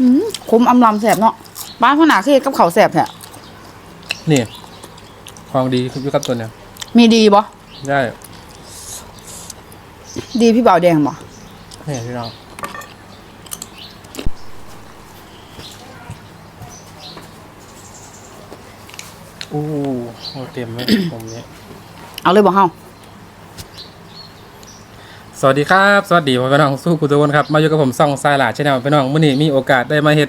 อืมขมอำลำแสบเนาะบ้านพ่อหนาคือเฮ็ดกับเขาวแสบแท้นี่ของดีคือกับตัวเนี้ยมีดีบ่ได้ ดีพี่บ่าวแดงบ่นี่พี่น้องอู้โหเต็มไหมผมเนี่ยเอาเลยบ่เฮา สวัสดีครับ สวัสดีพี่น้องสู้กุตวนครับ มาอยู่กับผมซ่องสายหลาชแนลพี่น้องมื้อนี้มีโอกาสได้มาเฮ็ด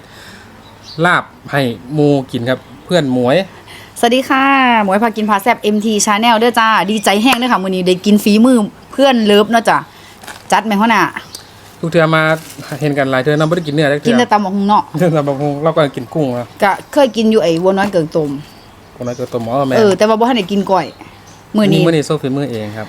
ลาบให้หมูกินครับ เพื่อนหมวย สวัสดีค่ะหมวยพากินพาแซบ MT Channel เด้อจ้า ดีใจแห้งเด้อค่ะมื้อนี้ได้กินฝีมือเพื่อนเลิฟเนาะจ้ะจัดแม่พ่อหน้าทุกเทื่อมาเห็นกันหลายเทื่อน้ำบ่ได้กินเนื้อได้กิเทื่นอแต่ตำบักหุ่งเนาะเทื่อตำบักหุ่งเราก็กินกุ้งนะก็เคยกินอยู่ไอ้วัวน้อยเกิงต้มคนนั้นก็ตัวหมอแม่เออแต่ว่าบ่ทันได้กินก่อยมื้อนี้มื้อนี้โซฟีมือเองครับ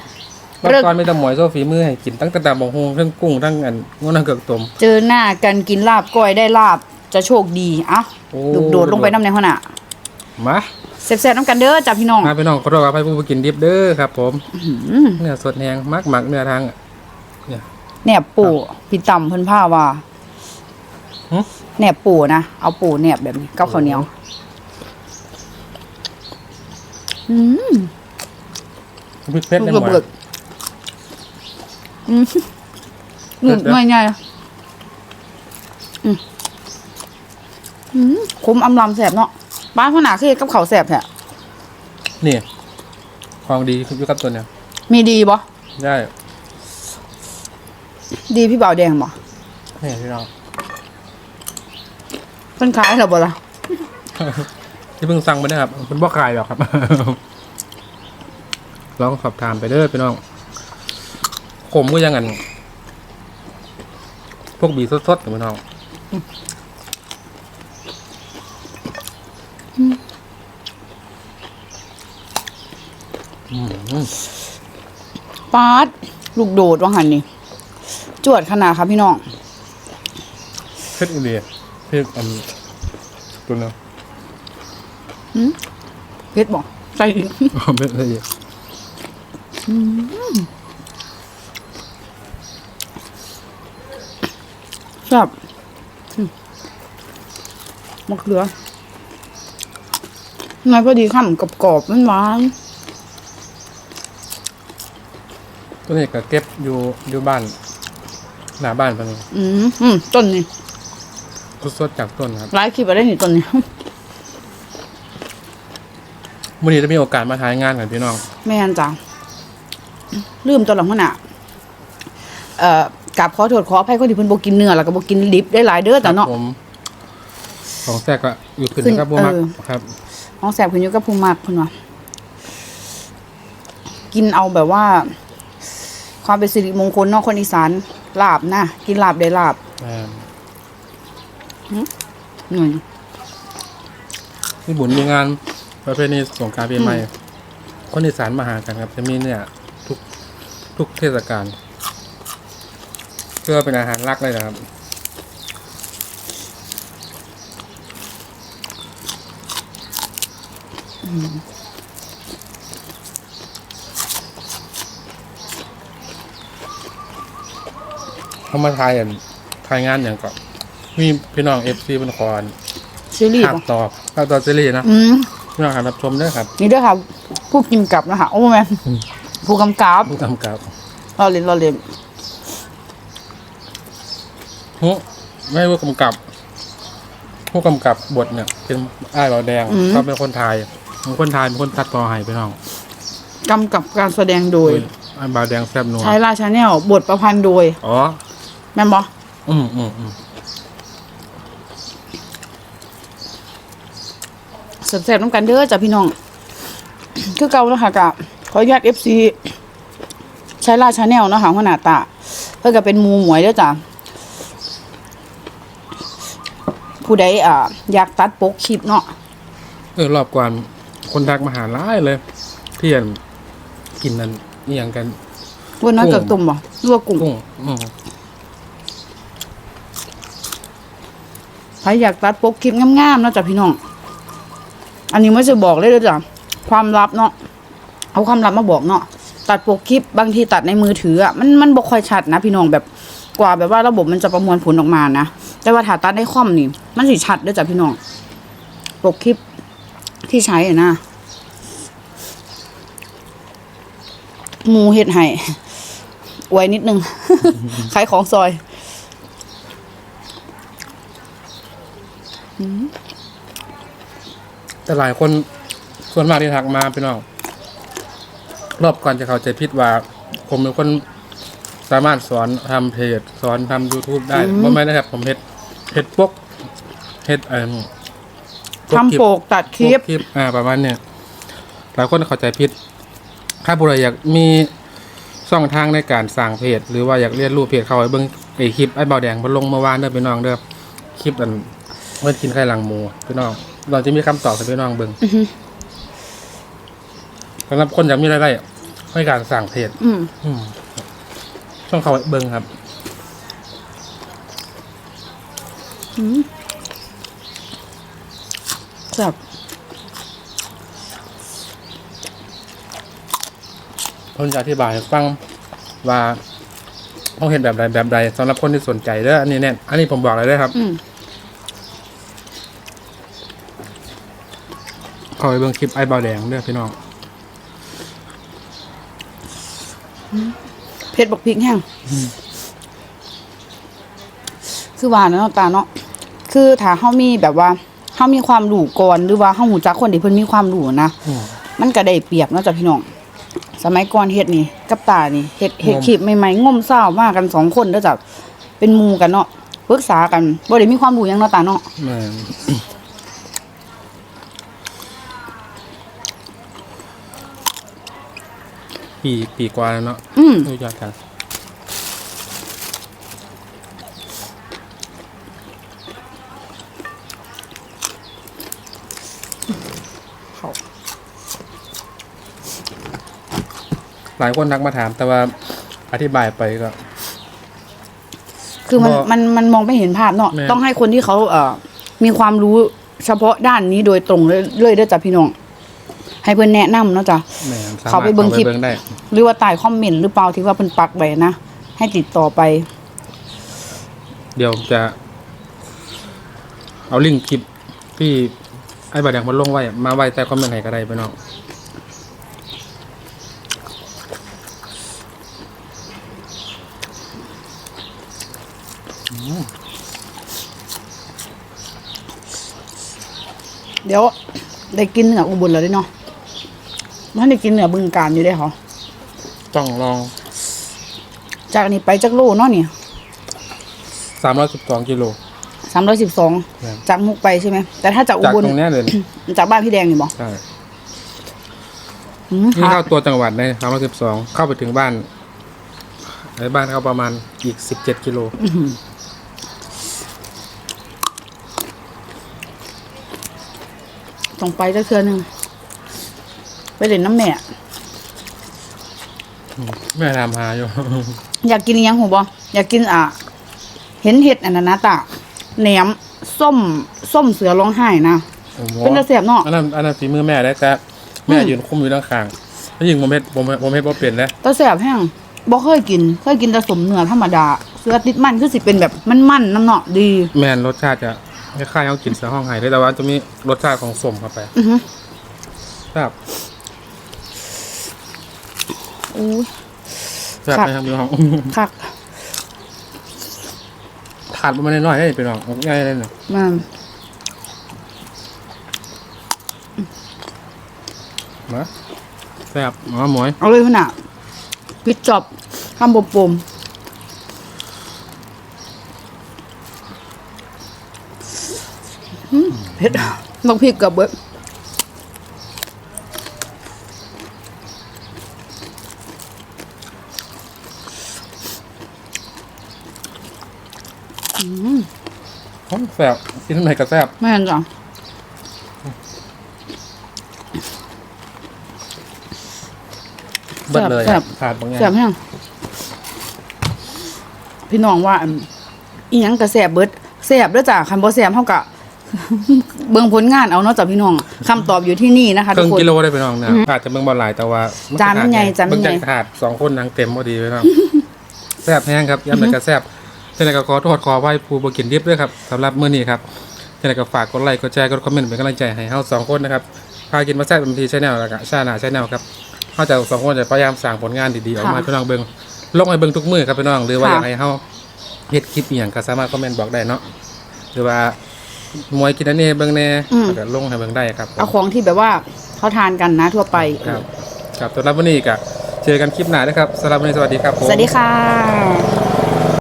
เลิรอกบก่อนมีแต่หมวยโซฟีมือให้กินตั้งแต่ตำบักหุ่งทั้งกุ้งทั้งอันงวนั่งเกือกต้ม เจอหน้ากันกินลาบก้อยได้ลาบจะโชคดีเอ้าโอ้ลูกโดดลงไปน้ำในหัวหน้ามาแซ่บๆน้ำกันเด้อจ้าพี่น้องมาพี่น้องขอโทษครับให้ผู้กินดิบเด้อครับ ผมอื้อหือเนื้อสดแห้งมักมักเนื้อทางแหนบปู่พี่ต่ำเพิ่นพาว่าหึ แหนบปู่นะเอาปู่แหนบแบบนี้กับข้าวเหนียวอืมพริกเพชรลูได้กหระมดเบิด อืมหนุกง่ายง่ายๆอืมอืมขมอำลำแสบเนาะบ้านพ่อหนาคือเฮ็ดกับเขาวแสบแท้นี่ของดีคือกับตัวเนี้ยมีดีบ่ได้ดีพี่บ่าวแดงบ่นี่พี่น้องเพิ่นขายเหรอบ่ล่ะที่เพิ่งสั่งมาได้อครับเป็นบ่ขายหรอกครับ ลองสอบถามไปเด้อพี่น้องข มก็ยังไงพวกบีสดๆพี่น้องอืมปาดลูกโดดว่าหันนี่ จวดขนาดครับพี่น้องเพชรอินเดียเพชรอันตัวนึงเพชรบอกใส่อีกอ๋อเพชรอินเดี ยชอบอืมมะเขือไงพอดีข้ามกับกรอบๆมันหวานตัวนี้ก็เก็บอยู่อยู่บ้าน หน้าบ้านเพิ่นอืมอืมต้นนี่สดๆจากต้นครับไลฟ์คลิปอะไรนี่ต้นนี่วันนี้จะมีโอกาสมาถ่ายงานกับพี่น้อง แม่นจ้ะลืมตัวหลังขนาเอ่อ กราบขอโทษขออภัยคนที่เพิ่นบ่กินเนื้อแล้วก็บ่กินดิบได้หลายเด้อแต่เนาะ ครับผมของแทรกก็อยู่ขึ้นขึ้นนะครับบัวมักเออ ครับห้องแสบขึ้นอยู่กับผู้มากเพิ่นว่ากินเอาแบบว่า ความเป็นสิริมงคลเนาะคนอีสานลาบนะกินลาบได้ลาบอ่าหน่อยมีบุญมีงานประเพณีสงกรารปีใหม่ คนอีสานมาหากันครับ จะมีเนี่ย ทุกทุกเทศกาล เพื่อเป็นอาหารหลักเลยนะครับเขามาทายอันทายงานอย่างก็มีพี่น้องเอฟซีเป็นคอนซีรีส์ภาคบ่ต่อภาคต่อซีรีส์นะอืมพี่น้องหารับชมด้วยครับ นี่ด้วยค่ะผู้กิมกับนะคะโอ้แม่นอืมผู้กำกับผู้กำกับเราเล่นเราเล่น ผู้ไม่ผู้กำกับ ผู้กำกับบทเนี่ย เป็นอ้ายบาวแดงเขาเป็นคนไทยเป็นคนไทยเป็นคนตัดต่อให้พี่น้องกำกับการแสดงโดย อ้ายบาวแดงแซ่บนัวใช้ราชาแนลบทประพันธ์โดย อ๋อ แม่นบออืมอืมอืมเสร็จๆน้ำกันเด้อจ้ะพี่น้อง คือเก่าแล้วค่ะกับขออนุญาตเอฟซีใช้ราชาแนลเนาะค่ะหัวหน้าตา เพื่อก็เป็นหมูหมวยเด้อจ้ะ ผู้ใดอ่าอยากตัดปกคลิปเนาะเออรอบก่อนคนทักมาหาหลายเลยเที่ยนกินนั่นนี่อย่างกันว่าน้อยกุ้งเกิดตุ่มบ่ลวกกุ้งกุ้งอืมใครอยากตัดปกคลิปงามๆเนาะจ้ะพี่น้อง อันนี้ไม่จะบอกเลยเด้อจ้ะความลับเนาะเอาความลับมาบอกเนาะตัดปกคลิปบางทีตัดในมือถืออะมันมันบ่ค่อยชัดนะพี่น้องแบบกว่าแบบว่าระบบมันจะประมวลผลออกมานะ แต่ว่าถ้าตัดได้คว่ำนี่ มันสิชัดเด้อจ้ะพี่น้องปกคลิปที่ใช้อะนะหมูเฮ็ดให้ไว้นิดนึงขายของซอยแต่หลายคนส่วนมากที่ทักมาพี่น้องรอบก่อนจะเข้าใจผิดว่า ผมเป็นคนสามารถสอนทำเพจ สอนทำ YouTube ได้อืมบ่ไม่ได้ครับผมเฮ็ด เฮ็ดปกเฮ็ดเอ่อทำโปกตัดคลิปปกคลิปอ่าประมาณเนี้ยหลายคนเข้าใจผิด ถ้าผู้ใดอยากมีช่องทางในการสร้างเพจ หรือว่าอยากเรียนรู้เพจเขาไว้เบิ่งไอคลิปไอ้เบาแดงมันลงเมื่อวานเด้อพี่น้องเด้อคลิปอันเมื่อกินไข่หลังหมูพี่น้องเราจะมีคำตอบให้พี่น้องเบิ่งสำหรับคนอยากมีรายได้ในการสร้างเพจ อืม อืมช่องเขาไว้เบิ่งครับ แบบผมจะอธิบายให้ฟังว่าต้องเห็นแบบใดแบบใดสำหรับคนที่สนใจเด้ออันนี้แน่นอันนี้ผมบอกเลยได้อครับอืมขอไปเบิ่งคลิปไอ้เบาแดงเด้อพี่น้องเพชรบอกพริกแห้งคือว่าเนาะตาเนาะ คือถ้าเฮามีแบบว่าเฮามีความรู้ก่อนหรือว่าเฮาหูจักคนที่เพิ่นมีความรู้นะอืมมันก็ได้เปรียบเนาะจ้ะพี่น้องสมัยก่อนเฮ็ดนี่ กับตานี่เฮ็ดเฮ็ดงมคลิปใหม่ๆงมเศร้ามากันสองคนเด้อจ้ะเป็นหมู่กันเนาะปรึกษากันบ่ได้มีความรู้หยังเนาะตาเนาะแม่นปีปีกว่าแล้วเนาะอืม รู้จักกัน เขา ห ลายคนทักมาถาม แต่ว่าอธิบายไปก็ คือมันบ่มันมันมองไม่เห็นภาพเนาะแม่น ต้องให้คนที่เขาเอ่อมีความรู้เฉพาะด้านนี้โดยตรงเลยเลยเด้อจ้ะพี่น้องให้เพิ่นแนะนำเนาะจ้ะแม่นสมรถเขาไปเบิ่งคลิปข้าไปเบิ่งได้ หรือว่าใต้คอมเมนต์หรือเปล่าที่ว่าเพิ่นปักไว้นะให้ติดต่อไป เดี๋ยวจะ เอาลิงก์คลิปที่ไอ้บาแดงมันลงไว้ มาไว้แต่คอมเมนต์ให้ก็ได้พี่น้อง เดี๋ยวได้กินเหนืออุบลแล้วเด้เนาะมันได้กินเหนือบึงการอยู่ได้เหรอต้องลองจากนี้ไปจากโลเนาะนี่สามร้อยสิบสองกิโลสามร้อยสิบสองครับจากมุกไปใช่ไหม แต่ถ้าจากอุจากบลตรงเนี้ยเลยจากบ้านพี่แดงนี่บอกใช่อืมนี่ค่ะเข้าตัวจังหวัดในสามร้อยสิบสองเข้าไปถึงบ้านในบ้านเขาประมาณอีกสิบเจ็ดกิโล ต้องไปจักเทือหนึงไปเล่นน้ำแม่ แม่ทำหาอยู่ อยากกินอิหยังหูบออยากกินอะ เห็นเห็ดอันนั้นนะตาแหนมส้มส้มเสือร้องไห้นะโอ้โหเป็นตะเสียบเนาะอันนั้นอันนั้นฝีมือแม่ได้แต่แม่ยืนคุมอยู่ด้านข้างแล้วยิงผมเฮ็ดผมผมเฮ็ดบ่เป็นแล้วตะเสียบแห้งบ่เคยกิน เคยกินแต่สมเนื้อธรรมดา เสือติดมันคือสิเป็นแบบมันมันๆน้ำเนาะดี แม่นรสชาติจะ คล้ายๆเขากินเสือห้องไห้เลยแต่ว่าจะมีรสชาติของสมเข้าไปอือฮึครับอู้ยแซ่บครับไหมครับพี่น้องคักขาดประมาณน้อยๆได้พี่น้องง่ายเลยเนาะมันมาแซ่บอ๋อหมวยเอาเลยพุ่นน่ะปิดจอบคำบปมอืม เผ็ดบักพริกกับเบิดอืมหอมแซ่บกินทำไมก็แซ่บแม่นจ้ะเบิดเลยแซ่บขาดบางอย่างแซ่บแห้งพี่น้องว่าอันอีหยังก็แซ่บเบิดแซ่บเด้อจ้ะคันบ่แซ่บเฮากะ เบิ่งผลงานเอาเนาะจ้ะพี่น้องคำตอบอยู่ที่นี่นะคะคทุรึ่กงคน กิโลได้พี่น้องนะอาจจะเบิ่งบ่หลายแต่ว่าจานมันใหญ่จานมันใหญ่ เบิ่งจากถาดสองคนนางเต็มพอดีพี่น้องแซ่บแห้งครับยำแต่กระแซ่บเช่นไรก็ขอโทษขอไหว้ผู้บกินดิบด้วยครับสำหรับมื้อนี้ครับเช่นไรก็ฝากกดไลค์กดแชร์กดคอมเมนต์เป็นกำลังใจให้เฮาสองคนนะครับพากินมาแซ่บทันทีชาแนลแล้วก็ชาหนาชาแนลครับเฮาจะสองคนจะพยายามสร้างผลงานดีๆออกมาให้พี่น้องเบิ่งลงให้เบิ่งทุกมื้อครับพี่น้องหรือว่าอยากให้เฮาเฮ็ดคลิปอีหยังก็สามารถคอมเมนต์บอกได้เนาะหรือว่า มวยกินอันนี้ให้เบิ่งแหน่อืมก็ลงให้เบิ่งได้ครับผม เอาของที่แบบว่าเขาทานกันนะทั่วไปครับครับสำหรับวันนี้ก็เจอกันคลิปหน้านะครับสำหรับวันนี้สวัสดีครับผมสวัสดีค่ะ